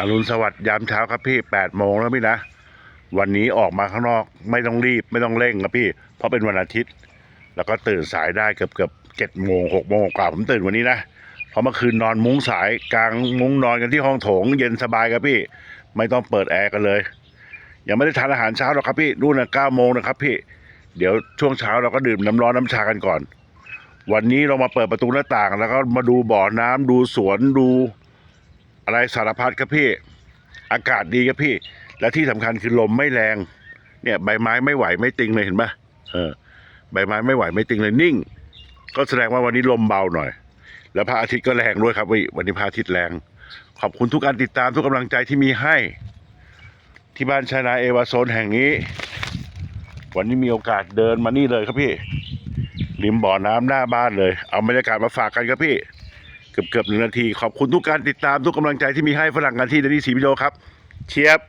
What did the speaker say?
อรุณสวัสดิ์ยามเช้าครับพี่แปดโมงแล้วพี่นะ วันนี้ออกมาข้างนอกไม่ต้องรีบไม่ต้องเร่งครับพี่ เพราะเป็นวันอาทิตย์ แล้วก็ตื่นสายได้เกือบเกือบเจ็ดโมงหกโมงกว่าผมตื่นวันนี้นะเพราะเมื่อคืนนอนมุ้งสายกลางมุ้งนอนกันที่ห้องโถง เย็นสบายครับพี่ ไม่ต้องเปิดแอร์กันเลย ยังไม่ได้ทานอาหารเช้าหรอกครับพี่นู่นนะเก้าโมงนะครับพี่ เดี๋ยวช่วงเช้าเราก็ดื่มน้ำร้อนน้ำชากันก่อน วันนี้เรามาเปิดประตูหน้าต่างแล้วก็มาดูบ่อน้ำดูสวนดู อะไรสารพัดครับพี่ อากาศดีครับพี่ และที่สำคัญคือลมไม่แรง เนี่ยใบไม้ไม่ไหวไม่ติงเลยเห็นปะเออ ใบไม้ไม่ไหวไม่ติงเลยนิ่ง ก็แสดงว่าวันนี้ลมเบาหน่อย แล้วพระอาทิตย์ก็แรงด้วยครับวิวันนี้พระอาทิตย์แรง ขอบคุณทุกการติดตามทุกกำลังใจที่มีให้ ที่บ้านชายนาเอวาโซนแห่งนี้ วันนี้มีโอกาสเดินมานี่เลยครับพี่ริมบ่อน้ำหน้าบ้านเลย เอาบรรยากาศมาฝากกันครับพี่ กือบเกือบหนึ่งนาที ขอบคุณทุกการติดตามทุกกำลังใจที่มีให้ฝรั่งกันที่เดนนี่สีวิดีโอครับ เชียบ